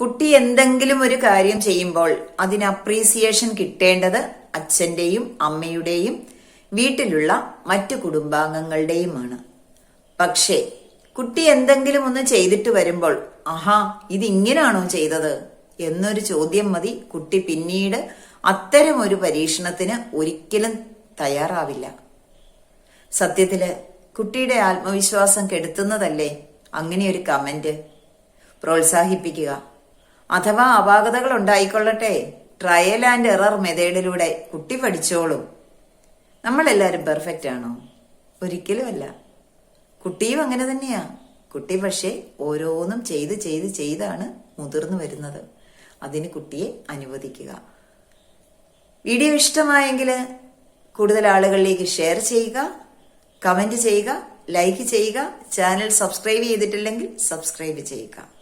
കുട്ടി എന്തെങ്കിലും ഒരു കാര്യം ചെയ്യുമ്പോൾ അതിന് അപ്രീസിയേഷൻ കിട്ടേണ്ടത് അച്ഛന്റെയും അമ്മയുടെയും വീട്ടിലുള്ള മറ്റു കുടുംബാംഗങ്ങളുടെയുമാണ്. പക്ഷേ കുട്ടി എന്തെങ്കിലും ഒന്ന് ചെയ്തിട്ട് വരുമ്പോൾ ആഹാ ഇതിങ്ങനാണോ ചെയ്തത്? എന്നൊരു ചോദ്യം മതി. കുട്ടി പിന്നീട് അത്തരം ഒരു പരീക്ഷണത്തിന് ഒരിക്കലും തയ്യാറാവില്ല. സത്യത്തിൽ കുട്ടിയുടെ ആത്മവിശ്വാസം കെടുത്തുന്നതല്ലേ? അങ്ങനെ ഒരു കമന്റ് പ്രോത്സാഹിപ്പിക്കുക. അഥവാ അപാകതകൾ ഉണ്ടായിക്കൊള്ളട്ടെ. ട്രയൽ ആൻഡ് എറർ മെത്തേഡിലൂടെ കുട്ടി പഠിച്ചോളും. നമ്മളെല്ലാരും പെർഫെക്റ്റ് ആണോ? ഒരിക്കലുമല്ല. കുട്ടിയും അങ്ങനെ തന്നെയാ. കുട്ടി പക്ഷേ ഓരോന്നും ചെയ്ത് ചെയ്ത് ചെയ്താണ് മുതിർന്നു വരുന്നത്. അതിന് കുട്ടിയെ അനുവദിക്കുക. വീഡിയോ ഇഷ്ടമായെങ്കിൽ കൂടുതൽ ആളുകളിലേക്ക് ഷെയർ ചെയ്യുക കമന്റ് ചെയ്യുക ലൈക്ക് ചെയ്യുക ചാനൽ സബ്സ്ക്രൈബ് ചെയ്തിട്ടില്ലെങ്കിൽ സബ്സ്ക്രൈബ് ചെയ്യുക.